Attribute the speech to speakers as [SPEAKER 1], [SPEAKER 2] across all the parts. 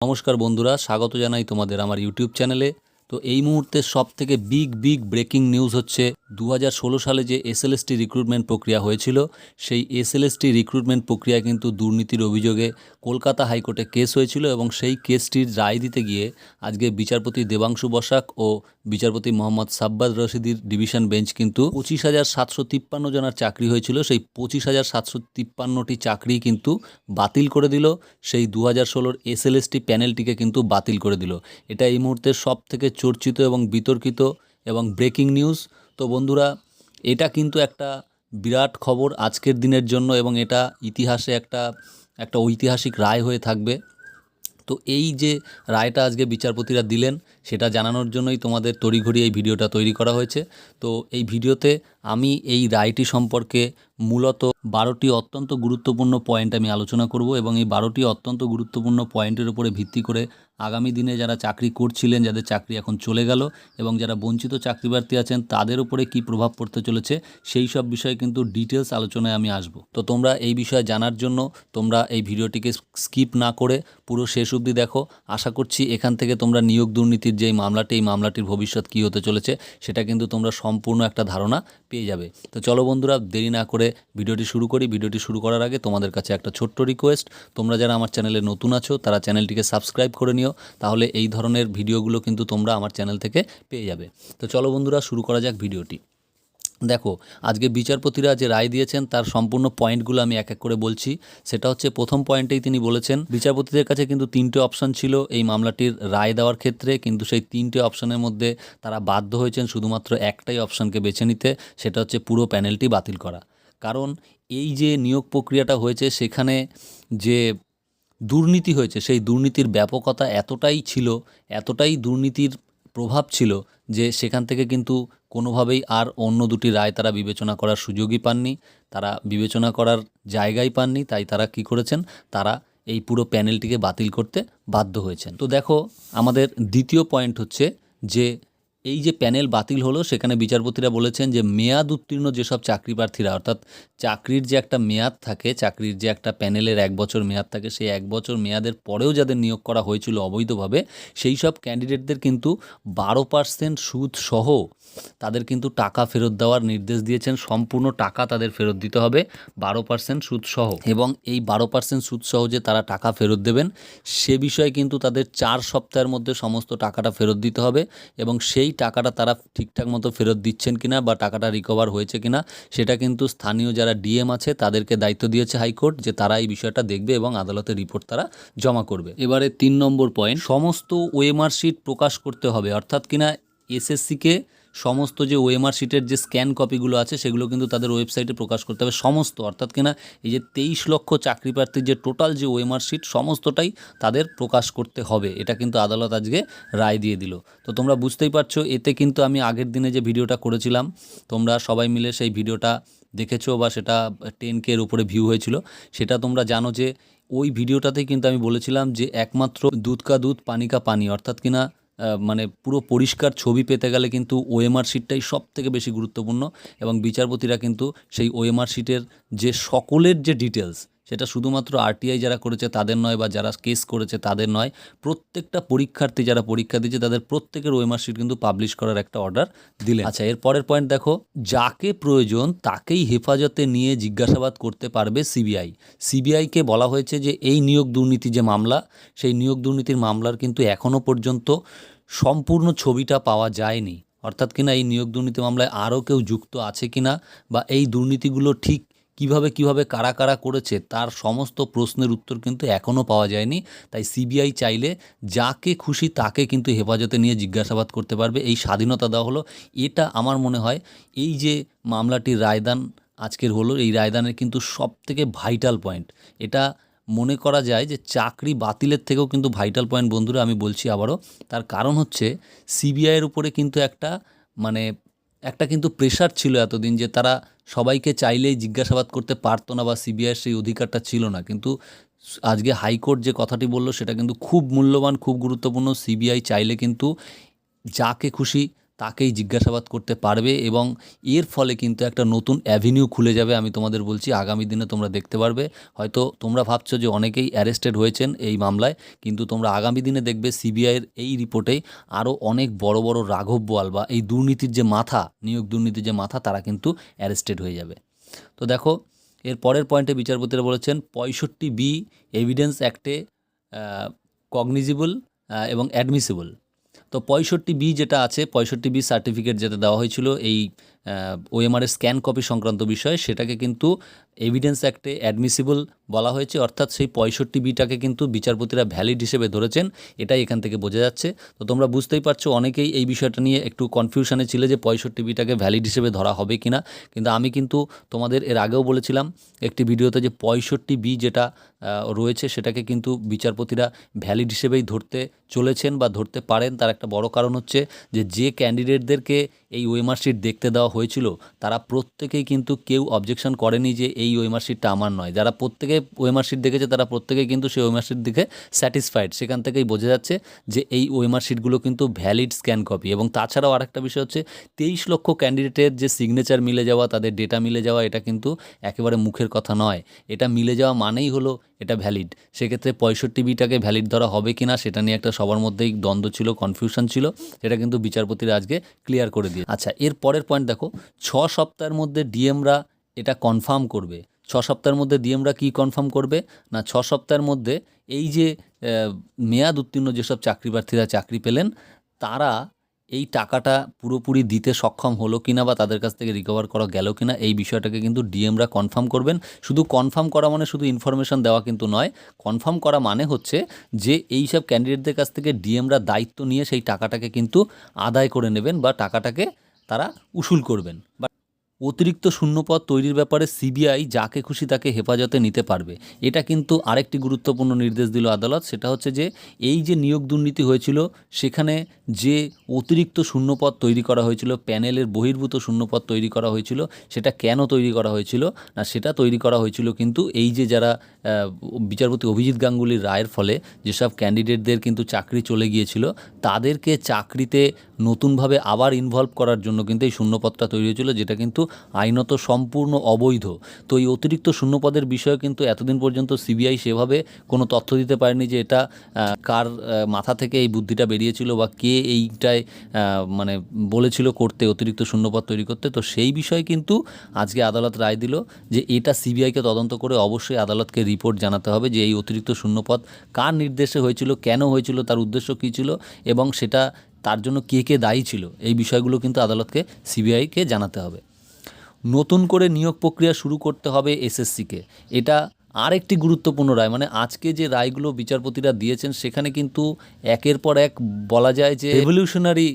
[SPEAKER 1] নমস্কার বন্ধুরা স্বাগত জানাই তোমাদের আমার ইউটিউব চ্যানেলে তো এই মুহূর্তে সব থেকে বিগ বিগ ব্রেকিং নিউজ হচ্ছে দু হাজার ষোলো সালে যে এসএলএসটি রিক্রুটমেন্ট প্রক্রিয়া হয়েছিল, সেই এসএলএসটি রিক্রুটমেন্ট প্রক্রিয়া কিন্তু দুর্নীতির অভিযোগে কলকাতা হাইকোর্টে কেস হয়েছিল এবং সেই কেসটির রায় দিতে গিয়ে আজকে বিচারপতি দেবাংশু বসাক ও বিচারপতি মোহাম্মদ সাব্বাদ রশিদির ডিভিশন বেঞ্চ কিন্তু পঁচিশ হাজার সাতশো তিপ্পান্ন জনার চাকরি হয়েছিল। সেই পঁচিশ হাজার সাতশো তিপ্পান্নটি চাকরি কিন্তু বাতিল করে দিল। সেই দু হাজার ষোলোর এসএলএসটি প্যানেলটিকে কিন্তু বাতিল করে দিল। এটা এই মুহূর্তে সব থেকে চর্চিত এবং বিতর্কিত এবং ব্রেকিং নিউজ। তো বন্ধুরা, এটা কিন্তু একটা বিরাট খবর আজকের দিনের জন্য এবং এটা ইতিহাসে একটা একটা ঐতিহাসিক রায় হয়ে থাকবে। তো এই যে রায়টা আজকে বিচারপতিরা দিলেন সেটা জানানোর জন্যই তোমাদের তড়িঘড়ি এই ভিডিওটা তৈরি করা হয়েছে। তো এই ভিডিওতে আমি এই রায়টি সম্পর্কে মূলত বারোটি অত্যন্ত গুরুত্বপূর্ণ পয়েন্ট আমি আলোচনা করব এবং এই বারোটি অত্যন্ত গুরুত্বপূর্ণ পয়েন্টের উপরে ভিত্তি করে আগামী দিনে যারা চাকরি করছিলেন, যাদের চাকরি এখন চলে গেল এবং যারা বঞ্চিত চাকরি প্রার্থী আছেন, তাদের উপরে কি প্রভাব পড়তে চলেছে সেই সব বিষয়ে কিন্তু ডিটেলস আলোচনায় আমি আসব। তো তোমরা এই বিষয়ে জানার জন্য তোমরা এই ভিডিওটিকে স্কিপ না করে পুরো শেষ অবধি দেখো। আশা করছি এখান থেকে তোমরা নিয়োগ দুর্নীতির যে এই মামলাটি, এই মামলাটির ভবিষ্যৎ কী হতে চলেছে, সেটা কিন্তু তোমরা সম্পূর্ণ একটা ধারণা পেয়ে যাবে। তো চলো বন্ধুরা, দেরি না করে ভিডিওটি শুরু করি। ভিডিওটি শুরু করার আগে তোমাদের কাছে একটা ছোট্ট রিকোয়েস্ট তোমরা যারা আমার চ্যানেলে নতুন আছো, তারা চ্যানেলটিকে সাবস্ক্রাইব করে নিও। তাহলে এই ধরনের ভিডিওগুলো কিন্তু তোমরা আমার চ্যানেল থেকে পেয়ে যাবে। তো চলো বন্ধুরা, শুরু করা যাক ভিডিওটি। দেখো, আজকে বিচারপতিরা যে রায় দিয়েছেন, তার সম্পূর্ণ পয়েন্টগুলো আমি এক এক করে বলছি। সেটা হচ্ছে, প্রথম পয়েন্টেই তিনি বলেছেন, বিচারপতিদের কাছে কিন্তু তিনটে অপশন ছিল এই মামলাটির রায় দেওয়ার ক্ষেত্রে। কিন্তু সেই তিনটে অপশনের মধ্যে তারা বাধ্য হয়েছেন শুধুমাত্র একটাই অপশনকে বেছে নিতে, সেটা হচ্ছে পুরো প্যানেলটি বাতিল করা। কারণ এই যে নিয়োগ প্রক্রিয়াটা হয়েছে, সেখানে যে দুর্নীতি হয়েছে, সেই দুর্নীতির ব্যাপকতা এতটাই ছিল, এতটাই দুর্নীতির প্রভাব ছিল যে সেখান থেকে কিন্তু কোনোভাবেই আর অন্য দুটি রায় তারা বিবেচনা করার সুযোগই পাননি। তারা বিবেচনা করার জায়গাই পাননি, তাই তারা কি করেছেন? তারা এই পুরো প্যানেলটিকে বাতিল করতে বাধ্য হয়েছেন। তো দেখো, আমাদের দ্বিতীয় পয়েন্ট হচ্ছে যে এই যে প্যানেল বাতিল হলো, সেখানে বিচারপতিরা বলেছেন যে মেয়াদ উত্তীর্ণ যেসব চাকরি প্রার্থীরা, অর্থাৎ চাকরির যে একটা মেয়াদ থাকে, চাকরির যে একটা প্যানেলের এক বছর মেয়াদ থাকে, সেই এক বছর মেয়াদের পরেও যাদের নিয়োগ করা হয়েছিল অবৈধভাবে, সেই সব ক্যান্ডিডেটদের কিন্তু বারো পার্সেন্ট সুদ সহ তাদের কিন্তু টাকা ফেরত দেওয়ার নির্দেশ দিয়েছেন, সম্পূর্ণ টাকা তাদের ফেরত দিতে হবে বারো পার্সেন্ট সুদ সহ। এবং এই বারো পার্সেন্ট সুদ সহ যে তারা টাকা ফেরত দেবেন, সে বিষয়ে কিন্তু তাদের চার সপ্তাহের মধ্যে সমস্ত টাকাটা ফেরত দিতে হবে এবং সেই টাকাটা তারা ঠিকঠাক মতো ফেরত দিচ্ছেন কিনা বা টাকাটা রিকভার হয়েছে কিনা, সেটা কিন্তু স্থানীয় যারা ডিএম আছে তাদেরকে দায়িত্ব দিয়েছে হাইকোর্ট যে তারা এই বিষয়টা দেখবে এবং আদালতে রিপোর্ট তারা জমা করবে। এবারে তিন নম্বর পয়েন্ট সমস্ত ওয়েমার্কশিট শিট প্রকাশ করতে হবে। অর্থাৎ কিনা এসএসসিকে সমস্ত যে ওএমআর শিটের যে স্ক্যান কপিগুলো আছে, সেগুলো কিন্তু তাদের ওয়েবসাইটে প্রকাশ করতে হবে। সমস্ত, অর্থাৎ কিনা এই যে তেইশ লক্ষ চাকরি প্রার্থীর যে টোটাল যে ওএমআর শিট সমস্তটাই তাদের প্রকাশ করতে হবে। এটা কিন্তু আদালত আজকে রায় দিয়ে দিল। তো তোমরা বুঝতেই পারছ, এতে কিন্তু আমি আগের দিনে যে ভিডিওটা করেছিলাম, তোমরা সবাই মিলে সেই ভিডিওটা দেখেছ বা সেটা টেন কে এর উপরে ভিউ হয়েছিল। সেটা তোমরা জানো যে ওই ভিডিওটাতেই কিন্তু আমি বলেছিলাম যে একমাত্র দুধ কা দুধ, পানি কা পানি, অর্থাৎ কিনা মানে পুরো পরিষ্কার ছবি পেতে গেলে কিন্তু ওএমআর শিটটাই সব থেকে বেশি গুরুত্বপূর্ণ এবং বিচারপতিরা কিন্তু সেই ওএমআর শিটের যে সকলের যে ডিটেলস সেটা শুধুমাত্র আরটিআই যারা করেছে তাদের নয় বা যারা কেস করেছে তাদের নয় প্রত্যেকটা পরীক্ষার্থী যারা পরীক্ষা দিচ্ছে তাদের প্রত্যেকের ওএমআর শিট কিন্তু পাবলিশ করার একটা অর্ডার দিলেন। আচ্ছা এর পরের পয়েন্ট দেখো যাকে প্রয়োজন তাকেই হেফাজতে নিয়ে জিজ্ঞাসাবাদ করতে পারবে সিবিআই সিবিআইকে বলা হয়েছে যে এই নিয়োগ দুর্নীতি যে মামলা সেই নিয়োগ দুর্নীতির মামলার কিন্তু এখনও পর্যন্ত সম্পূর্ণ ছবিটা পাওয়া যায়নি। অর্থাৎ কিনা এই নিয়োগ দুর্নীতি মামলায় আরও কেউ যুক্ত আছে কিনা বা এই দুর্নীতিগুলো ঠিক কীভাবে কীভাবে, কারা কারা করেছে তার সমস্ত প্রশ্নের উত্তর কিন্তু এখনও পাওয়া যায়নি। তাই সিবিআই চাইলে যাকে খুশি তাকে কিন্তু হেফাজতে নিয়ে জিজ্ঞাসাবাদ করতে পারবে। এই স্বাধীনতা দেওয়া হলো। এটা আমার মনে হয় এই যে মামলাটির রায়দান আজকের হলো, এই রায়দানের কিন্তু সব থেকে ভাইটাল পয়েন্ট। এটা মনে করা যায় যে চাকরি বাতিলের থেকেও কিন্তু ভাইটাল পয়েন্ট বন্ধুরা আমি বলছি আবারও। তার কারণ হচ্ছে সিবিআইয়ের উপরে কিন্তু একটা মানে একটা কিন্তু প্রেশার ছিল এতদিন যে তারা সবাইকে চাইলেই জিজ্ঞাসাবাদ করতে পারতো না বা সিবিআইয়ের সেই অধিকারটা ছিল না। কিন্তু আজকে হাইকোর্ট যে কথাটি বলল সেটা কিন্তু খুব মূল্যবান, খুব গুরুত্বপূর্ণ। সিবিআই চাইলে কিন্তু যাকে খুশি তাকেই জিজ্ঞাসাবাদ করতে পারবে এবং এর ফলে কিন্তু একটা নতুন অ্যাভিনিউ খুলে যাবে আমি তোমাদের বলছি। আগামী দিনে তোমরা দেখতে পারবে। হয়তো তোমরা ভাবছ যে অনেকেই অ্যারেস্টেড হয়েছেন এই মামলায়, কিন্তু তোমরা আগামী দিনে দেখবে সিবিআইয়ের এই রিপোর্টে আরও অনেক বড় বড় রাঘব বোয়াল বা এই দুর্নীতির যে মাথা, নিয়োগ দুর্নীতির যে মাথা, তারা কিন্তু অ্যারেস্টেড হয়ে যাবে। তো দেখো, এর পরের পয়েন্টে বিচারপতিরা বলেছেন, পঁয়ষট্টি বি এভিডেন্স অ্যাক্টে কগনিজিবল এবং অ্যাডমিসিবল তো পঁয়ষট্টি বি যেটা আছে, পঁয়ষট্টি বি সার্টিফিকেট যেটা দেওয়া হয়েছিল এই ওএমআরের স্ক্যান কপি সংক্রান্ত বিষয়ে, সেটাকে কিন্তু এভিডেন্স অ্যাক্টে অ্যাডমিসিবল বলা হয়েছে, অর্থাৎ সেই পঁয়ষট্টি বিটাকে কিন্তু বিচারপতিরা ভ্যালিড হিসেবে ধরেছেন, এটাই এখান থেকে বোঝা যাচ্ছে। তো তোমরা বুঝতেই পারছ, অনেকেই এই বিষয়টা নিয়ে একটু কনফিউশনে ছিল যে পঁয়ষট্টি বিটাকে ভ্যালিড হিসেবে ধরা হবে কি না কিন্তু আমি কিন্তু তোমাদের এর আগেও বলেছিলাম, একটি ভিডিওতে যে পঁয়ষট্টি বি যেটা রয়েছে, সেটাকে কিন্তু বিচারপতিরা ভ্যালিড হিসেবেই ধরতে চলেছেন বা ধরতে পারেন। তার একটা বড় কারণ হচ্ছে যে যে ক্যান্ডিডেটদেরকে এই ওয়েমার শিট দেখতে দেওয়া হয়েছিল, তারা প্রত্যেকেই কিন্তু কেউ অবজেকশন করেনি যে এই ওয়েমার শিটটা আমার নয়। যারা প্রত্যেকে ওয়েমার শিট দেখেছে, তারা প্রত্যেকেই কিন্তু সেই ওয়েমার শিট দিকে স্যাটিসফাইড সেখান থেকেই বোঝা যাচ্ছে যে এই ওয়েমার শিটগুলো কিন্তু ভ্যালিড স্ক্যান কপি এবং তাছাড়াও আরেকটা বিষয় হচ্ছে, তেইশ লক্ষ ক্যান্ডিডেটের যে সিগনেচার মিলে যাওয়া, তাদের ডেটা মিলে যাওয়া, এটা কিন্তু একেবারে মুখের কথা নয়। এটা মিলে যাওয়া মানেই হলো এটা ভ্যালিড সেক্ষেত্রে পঁয়ষট্টি বিটাকে ভ্যালিড ধরা হবে কি না সেটা নিয়ে একটা সবার মধ্যেই দ্বন্দ্ব ছিল কনফিউশন ছিল, সেটা কিন্তু বিচারপতিরা আজকে ক্লিয়ার করে দিয়ে আচ্ছা এর পরের পয়েন্ট দেখো, ছ সপ্তাহের মধ্যে ডিএমরা এটা কনফার্ম করবে। ছ সপ্তাহের মধ্যে ডিএমরা কী কনফার্ম করবে? না, ছ সপ্তাহের মধ্যে এই যে মেয়াদ উত্তীর্ণ যেসব চাকরি প্রার্থীরা চাকরি পেলেন, তারা এই টাকাটা পুরোপুরি দিতে সক্ষম হলো কিনা বা তাদের কাছ থেকে রিকভার করা গেল কিনা, এই বিষয়টাকে কিন্তু ডিএমরা কনফার্ম করবেন। শুধু কনফার্ম করা মানে শুধু ইনফরমেশন দেওয়া কিন্তু নয় কনফার্ম করা মানে হচ্ছে যে এই সব ক্যান্ডিডেটদের কাছ থেকে ডিএমরা দায়িত্ব নিয়ে সেই টাকাটাকে কিন্তু আদায় করে নেবেন বা টাকাটাকে তারা উসুল করবেন। বা অতিরিক্ত শূন্যপদ তৈরির ব্যাপারে সিবিআই যাকে খুশি তাকে হেফাজতে নিতে পারবে। এটা কিন্তু আরেকটি গুরুত্বপূর্ণ নির্দেশ দিল আদালত, সেটা হচ্ছে যে এই যে নিয়োগ দুর্নীতি হয়েছিল, সেখানে যে অতিরিক্ত শূন্যপদ তৈরি করা হয়েছিল, প্যানেলের বহির্ভূত শূন্যপদ তৈরি করা হয়েছিল, সেটা কেন তৈরি করা হয়েছিল, না সেটা তৈরি করা হয়েছিল কিন্তু এই যে যারা বিচারপতি অভিজিৎ গাঙ্গুলির রায়ের ফলে যেসব ক্যান্ডিডেটদের কিন্তু চাকরি চলে গিয়েছিল, তাদেরকে চাকরিতে নতুনভাবে আবার ইনভলভ করার জন্য কিন্তু এই শূন্যপদটা তৈরি হয়েছিল, যেটা কিন্তু আইনত সম্পূর্ণ অবৈধ। তো এই অতিরিক্ত শূন্যপদের বিষয়ে কিন্তু এতদিন পর্যন্ত সিবিআই সেভাবে কোনো তথ্য দিতে পারেনি যে এটা কার মাথা থেকে এই বুদ্ধিটা বেরিয়েছিল বা কে এইটায় মানে বলেছিল করতে, অতিরিক্ত শূন্যপদ তৈরি করতে। তো সেই বিষয়ে কিন্তু আজকে আদালত রায় দিল যে এটা সিবিআইকে তদন্ত করে অবশ্যই আদালতকে রিপোর্ট জানাতে হবে যে এই অতিরিক্ত শূন্যপদ কার নির্দেশে হয়েছিল, কেন হয়েছিল, তার উদ্দেশ্য কী ছিল এবং সেটা তার জন্য কে কে দায়ী ছিল। এই বিষয়গুলো কিন্তু আদালতকে, সিবিআইকে জানাতে হবে। নতুন করে নিয়োগ প্রক্রিয়া শুরু করতে হবে এসএসসিকে। এটা আরেকটি গুরুত্বপূর্ণ রায় মানে আজকে যে রায়গুলো বিচারপতিরা দিয়েছেন, সেখানে কিন্তু একের পর এক বলা যায় যে রেভলিউশনারি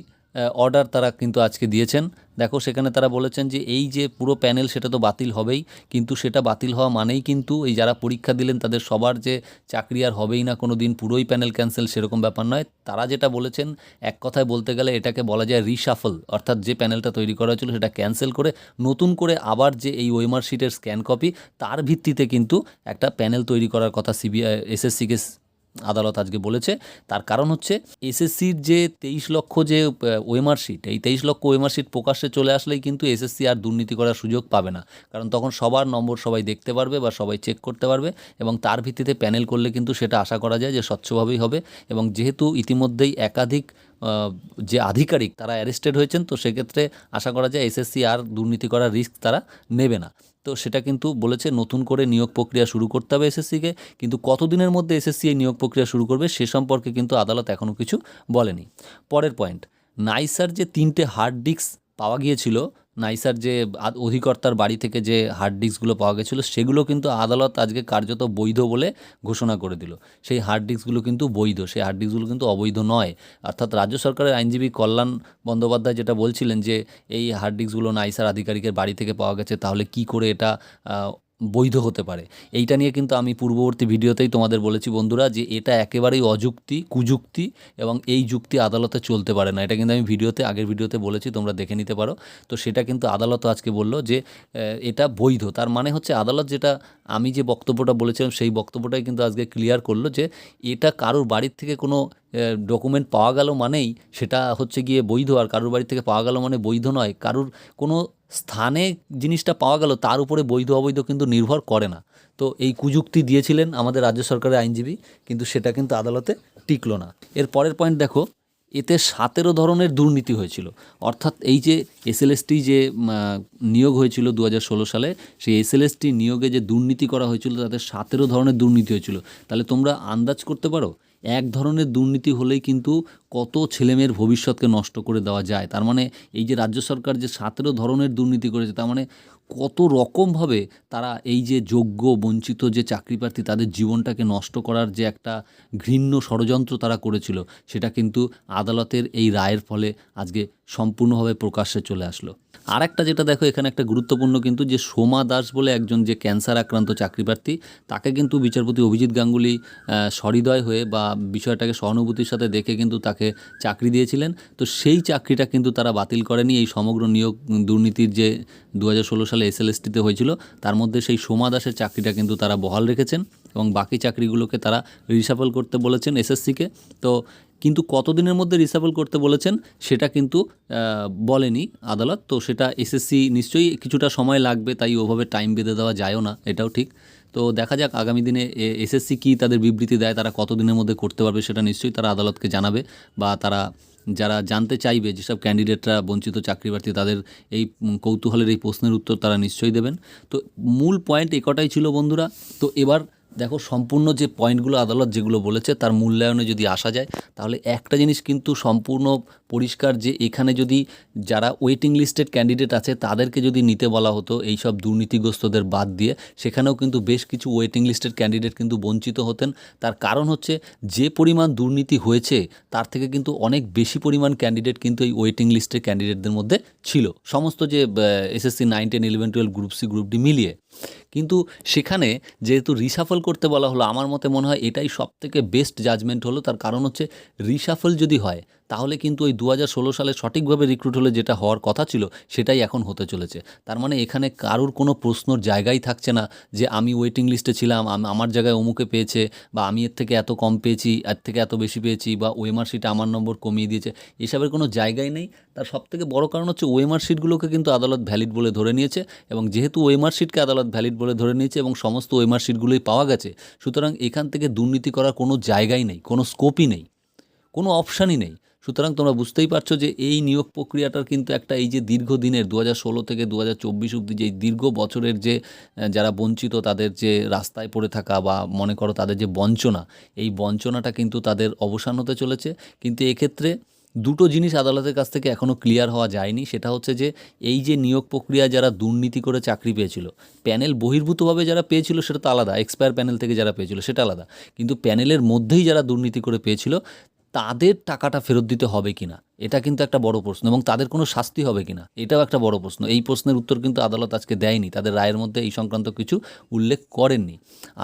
[SPEAKER 1] অর্ডার তারা কিন্তু আজকে দিয়েছেন। দেখো, সেখানে তারা বলেছেন যে এই যে পুরো প্যানেল সেটা তো বাতিল হবেই, কিন্তু সেটা বাতিল হওয়া মানেই কিন্তু এই যারা পরীক্ষা দিলেন, তাদের সবার যে চাকরি আর হবেই না কোনো দিন পুরোই প্যানেল ক্যান্সেল সেরকম ব্যাপার নয়। তারা যেটা বলেছেন, এক কথায় বলতে গেলে এটাকে বলা যায় রিশাফল অর্থাৎ যে প্যানেলটা তৈরি করা হয়েছিল সেটা ক্যান্সেল করে, নতুন করে আবার যে এই ওয়েমার শিটের স্ক্যান কপি তার ভিত্তিতে কিন্তু একটা প্যানেল তৈরি করার কথা সিবিআই এসএসসিকে আদালত আজকে বলেছে। তার কারণ হচ্ছে এসএসসির যে তেইশ লক্ষ যে ওয়েমার শিট এই তেইশ লক্ষ ওয়েমার শিট প্রকাশ্যে চলে আসলেই কিন্তু এসএসসি আর দুর্নীতি করার সুযোগ পাবে না। কারণ তখন সবার নম্বর সবাই দেখতে পারবে বা সবাই চেক করতে পারবে এবং তার ভিত্তিতে প্যানেল করলে কিন্তু সেটা আশা করা যায় যে স্বচ্ছভাবেই হবে এবং যেহেতু ইতিমধ্যেই একাধিক যে আধিকারিক তারা অ্যারেস্টেড হয়েছেন, তো সেক্ষেত্রে আশা করা যায় এসএসসি আর দুর্নীতি করার রিস্ক তারা নেবে না। তো সেটা কিন্তু বলেছে নতুন করে নিয়োগ প্রক্রিয়া শুরু করতে হবে এসএসসিকে। কিন্তু কতদিনের মধ্যে এসএসসি এই নিয়োগ প্রক্রিয়া শুরু করবে সে সম্পর্কে কিন্তু আদালত এখনও কিছু বলেনি। পরের পয়েন্ট নাইসার যে তিনটে হার্ড ডিস্ক পাওয়া গিয়েছিল নাইসার যে অধিকর্তার বাড়ি থেকে যে হার্ড ডিস্কগুলো পাওয়া গেছিল, সেগুলো কিন্তু আদালত আজকে কার্যত বৈধ বলে ঘোষণা করে দিল। সেই হার্ড ডিস্কগুলো কিন্তু বৈধ, সেই হার্ড ডিস্কগুলো কিন্তু অবৈধ নয়। অর্থাৎ রাজ্য সরকারের আইনজীবী কল্যাণ বন্দ্যোপাধ্যায় যেটা বলছিলেন যে, এই হার্ড ডিস্কগুলো নাইসার আধিকারিকের বাড়ি থেকে পাওয়া গেছে, তাহলে কি করে এটা বৈধ হতে পারে। এইটা নিয়ে কিন্তু আমি পূর্ববর্তী ভিডিওতেই তোমাদের বলেছি বন্ধুরা যে এটা একেবারেই অযুক্তি, কুযুক্তি এবং এই যুক্তি আদালতে চলতে পারে না। এটা কিন্তু আমি ভিডিওতে, আগের ভিডিওতে বলেছি, তোমরা দেখে নিতে পারো। তো সেটা কিন্তু আদালত আজকে বলল যে এটা বৈধ। তার মানে হচ্ছে আদালত যেটা, আমি যে বক্তব্যটা বলেছিলাম সেই বক্তব্যটাই কিন্তু আজকে ক্লিয়ার করল যে, এটা কারোর বাড়ির থেকে কোনো ডকুমেন্ট পাওয়া গেল মানেই সেটা হচ্ছে গিয়ে বৈধ। আর কারোর বাড়ি থেকে পাওয়া গেল মানে বৈধ নয়। কারোর কোনো স্থানে জিনিসটা পাওয়া গেল, তার উপরে বৈধ অবৈধ কিন্তু নির্ভর করে না। তো এই কুযুক্তি দিয়েছিলেন আমাদের রাজ্য সরকারের আইনজীবী, কিন্তু সেটা কিন্তু আদালতে টিকলো না। এর পরের পয়েন্ট দেখো, এতে সতেরো ধরনের দুর্নীতি হয়েছিল। অর্থাৎ এই যে এসএলএসটি যে নিয়োগ হয়েছিল দু হাজার ষোলো সালে, সেই এসএলএসটি নিয়োগে যে দুর্নীতি করা হয়েছিল, তাতে সতেরো ধরনের দুর্নীতি হয়েছিল। তাহলে তোমরা আন্দাজ করতে পারো এক ধরনের দুর্নীতি হলেই কিন্তু কত ছেলেমেয়ের ভবিষ্যৎকে নষ্ট করে দেওয়া যায়। তার মানে এই যে রাজ্য সরকার যে সতেরো ধরনের দুর্নীতি করেছে, তার মানে কত রকমভাবে তারা এই যে যোগ্য, বঞ্চিত যে চাকরি প্রার্থী তাদের জীবনটাকে নষ্ট করার যে একটা ঘৃণ্য ষড়যন্ত্র তারা করেছিল, সেটা কিন্তু আদালতের এই রায়ের ফলে আজকে সম্পূর্ণভাবে প্রকাশ্যে চলে আসলো। আর একটা যেটা দেখো, এখানে একটা গুরুত্বপূর্ণ কিন্তু যে সোমা দাস বলে একজন যে ক্যান্সার আক্রান্ত চাকরি প্রার্থী তাকে কিন্তু বিচারপতি অভিজিৎ গাঙ্গুলি সহৃদয় হয়ে বা বিষয়টাকে সহানুভূতির সাথে দেখে কিন্তু তাকে চাকরি দিয়েছিলেন। তো সেই চাকরিটা কিন্তু তারা বাতিল করেনি। এই সমগ্র নিয়োগ, দুর্নীতির যে দু হাজার ষোলো সালে এসএলএসটিতে হয়েছিল, তার মধ্যে সেই সোমা দাসের চাকরিটা কিন্তু তারা বহাল রেখেছেন এবং বাকি চাকরিগুলোকে তারা রিসাফল করতে বলেছেন এসএসসিকে তো কিন্তু কতদিনের মধ্যে রিসাফল করতে বলেছেন সেটা কিন্তু বলেনি আদালত। তো সেটা এসএসসি নিশ্চয়ই কিছুটা সময় লাগবে, তাই ওভাবে টাইম বেঁধে দেওয়া যায়ও না, এটাও ঠিক। তো দেখা যাক আগামী দিনে এসএসসি কি তাদের বিবৃতি দেয়, তারা কতদিনের মধ্যে করতে পারবে সেটা নিশ্চয়ই তারা আদালতকে জানাবে বা তারা যারা জানতে চাইবে যেসব ক্যান্ডিডেটরা বঞ্চিত চাকরি প্রার্থী তাদের এই কৌতূহলের এই প্রশ্নের উত্তর তারা নিশ্চয়ই দেবেন। তো মূল পয়েন্ট একটাই ছিল বন্ধুরা? তো এবার দেখো, সম্পূর্ণ যে পয়েন্টগুলো আদালত যেগুলো বলেছে, তার মূল্যায়নে যদি আসা যায়, তাহলে একটা জিনিস কিন্তু সম্পূর্ণ পরিষ্কার যে এখানে যদি যারা ওয়েটিং লিস্টেড ক্যান্ডিডেট আছে, তাদেরকে যদি নিতে বলা হতো এই সব দুর্নীতিগ্রস্তদের বাদ দিয়ে, সেখানেও কিন্তু বেশ কিছু ওয়েটিং লিস্টেড ক্যান্ডিডেট কিন্তু বঞ্চিত হতেন। তার কারণ হচ্ছে, যে পরিমাণ দুর্নীতি হয়েছে, তার থেকে কিন্তু অনেক বেশি পরিমাণ ক্যান্ডিডেট কিন্তু এই ওয়েটিং লিস্টের ক্যান্ডিডেটদের মধ্যে ছিল। সমস্ত যে SSC nine ten eleven twelve group C group D মিলিয়ে। কিন্তু সেখানে যেহেতু রিসাফল করতে বলা হলো, আমার মতে মনে হয় এটাই সব থেকে বেস্ট জাজমেন্ট হলো। তার কারণ হচ্ছে রিসাফল যদি হয় তাহলে কিন্তু ওই দু হাজার ষোলো সালে সঠিকভাবে রিক্রুট হলে যেটা হওয়ার কথা ছিল, সেটাই এখন হতে চলেছে। তার মানে এখানে কারোর কোনো প্রশ্নর জায়গাই থাকছে না যে আমি ওয়েটিং লিস্টে ছিলাম আমার জায়গায় অমুকে পেয়েছে, বা আমি এর থেকে এত কম পেয়েছি, এর থেকে এত বেশি পেয়েছি, বা ওএমআর শিটে আমার নম্বর কমিয়ে দিয়েছে, এসবের কোনো জায়গাই নেই। তার সবথেকে বড় কারণ হচ্ছে ওএমআর শিটগুলোকে কিন্তু আদালত ভ্যালিড বলে ধরে নিয়েছে, এবং যেহেতু ওএমআর শিটকে আদালত ভ্যালিড বলে ধরে নিয়েছে, এবং সমস্ত ওএমআর শিটগুলোই পাওয়া গেছে, সুতরাং এখান থেকে দুর্নীতি করার কোনো জায়গাই নেই, কোনো স্কোপই নেই, কোনো অপশানই নেই। সুতরাং তোমরা বুঝতেই পারছ যে এই নিয়োগ প্রক্রিয়াটার কিন্তু একটা এই যে দীর্ঘদিনের দু হাজার ষোলো থেকে দু হাজার চব্বিশ অব্দি যে দীর্ঘ বছরের যে যারা বঞ্চিত তাদের যে রাস্তায় পড়ে থাকা বা মনে করো তাদের যে বঞ্চনা, এই বঞ্চনাটা কিন্তু তাদের অবসান হতে চলেছে। কিন্তু এক্ষেত্রে দুটো জিনিস আদালতের কাছ থেকে এখনও ক্লিয়ার হওয়া যায়নি, সেটা হচ্ছে যে এই যে নিয়োগ প্রক্রিয়া যারা দুর্নীতি করে চাকরি পেয়েছিল, প্যানেল বহির্ভূতভাবে যারা পেয়েছিল সেটা তো আলাদা, এক্সপায়ার প্যানেল থেকে যারা পেয়েছিল সেটা আলাদা। কিন্তু প্যানেলের মধ্যেই যারা দুর্নীতি করে পেয়েছিল তাদের টাকাটা ফেরত দিতে হবে কিনা? এটা কিন্তু একটা বড় প্রশ্ন এবং তাদের কোনো শাস্তি হবে কিনা? এটাও একটা বড় প্রশ্ন। এই প্রশ্নের উত্তর কিন্তু আদালত আজকে দেয়নি। তাদের রায়ের মধ্যে এই সংক্রান্ত কিছু উল্লেখ করেননি।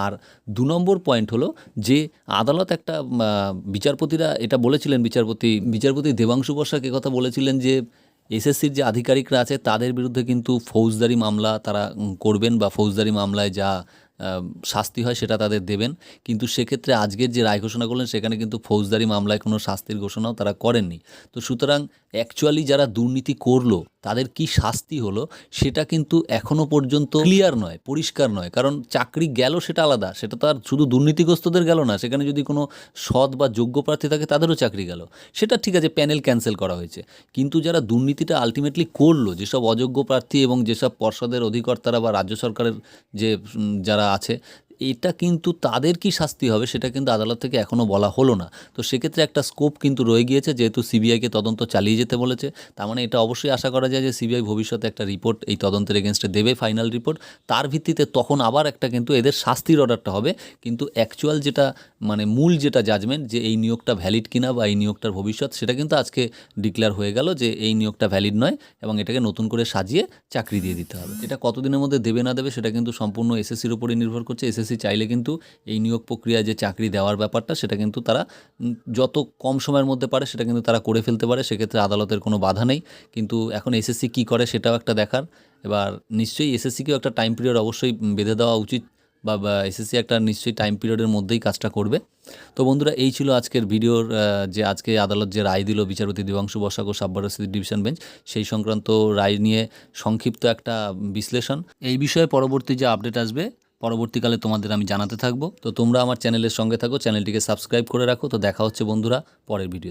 [SPEAKER 1] আর দু নম্বর পয়েন্ট হলো যে আদালত একটা বিচারপতিরা এটা বলেছিলেন, বিচারপতি বিচারপতি দেবাংশু বসাক কথা বলেছিলেন যে এসএসসির যে আধিকারিকরা আছে তাদের বিরুদ্ধে কিন্তু ফৌজদারি মামলা তারা করবেন বা ফৌজদারি মামলায় যা শাস্তি হয় সেটা তাদের দেবেন। কিন্তু সেক্ষেত্রে আজকের যে রায় ঘোষণা করলেন, সেখানে কিন্তু ফৌজদারি মামলায় কোনো শাস্তির ঘোষণাও তারা করেননি। তো সুতরাং অ্যাকচুয়ালি যারা দুর্নীতি করল, তাদের কি শাস্তি হলো, সেটা কিন্তু এখনও পর্যন্ত ক্লিয়ার নয়, পরিষ্কার নয়। কারণ চাকরি গেল, সেটা আলাদা। সেটা তো আর শুধু দুর্নীতিগ্রস্তদের গেল না। সেখানে যদি কোনো সৎ বা যোগ্য প্রার্থী থাকে, তাদেরও চাকরি গেল। সেটা ঠিক আছে প্যানেল ক্যান্সেল করা হয়েছে। কিন্তু যারা দুর্নীতিটা আলটিমেটলি করল, যেসব অযোগ্য প্রার্থী এবং যেসব পর্ষদের অধিকর্তারা বা রাজ্য সরকারের যে যারা আছে এটা কিন্তু তাদের কি শাস্তি হবে সেটা কিন্তু আদালত থেকে এখনও বলা হলো না। তো সেক্ষেত্রে একটা স্কোপ কিন্তু রয়ে গিয়েছে, যেহেতু সিবিআইকে তদন্ত চালিয়ে যেতে বলেছে। তার মানে এটা অবশ্যই আশা করা যায় যে সিবিআই ভবিষ্যতে একটা রিপোর্ট এই তদন্তের এগেনস্টে দেবে ফাইনাল রিপোর্ট তার ভিত্তিতে তখন আবার একটা কিন্তু এদের শাস্তির অর্ডারটা হবে। কিন্তু অ্যাকচুয়াল যেটা মানে মূল যেটা জাজমেন্ট যে এই নিয়োগটা ভ্যালিড কিনা বা এই নিয়োগটার ভবিষ্যৎ, সেটা কিন্তু আজকে ডিক্লেয়ার হয়ে গেল যে এই নিয়োগটা ভ্যালিড নয় এবং এটাকে নতুন করে সাজিয়ে চাকরি দিয়ে দিতে হবে। এটা কতদিনের মধ্যে দেবে না দেবে সেটা কিন্তু সম্পূর্ণ এসএসসির উপরে নির্ভর করছে। এসএসসি চাইলে কিন্তু এই নিয়োগ প্রক্রিয়ায় যে চাকরি দেওয়ার ব্যাপারটা, সেটা কিন্তু তারা যত কম সময়ের মধ্যে পারে সেটা কিন্তু তারা করে ফেলতে পারে, সেক্ষেত্রে আদালতের কোনো বাধা নেই। কিন্তু এখন এসএসসি কী করে সেটাও একটা দেখার। এবার নিশ্চয়ই এসএসসিকেও একটা টাইম পিরিয়ড অবশ্যই বেঁধে দেওয়া উচিত বা এসএসসি একটা নিশ্চয়ই টাইম পিরিয়ডের মধ্যেই কাজটা করবে। তো বন্ধুরা, এই ছিল আজকের ভিডিওর যে আজকে আদালত যে রায় দিল বিচারপতি দিবাংশু বসাক ও ডিভিশন বেঞ্চ, সেই সংক্রান্ত রায় নিয়ে সংক্ষিপ্ত একটা বিশ্লেষণ। এই বিষয়ে পরবর্তী যে আপডেট আসবে পরবর্তীকালে তোমাদের আমি জানাতে থাকব। তো তোমরা আমার চ্যানেলের সঙ্গে থাকো, চ্যানেলটিকে সাবস্ক্রাইব করে রাখো। তো দেখা হচ্ছে বন্ধুরা পরের ভিডিও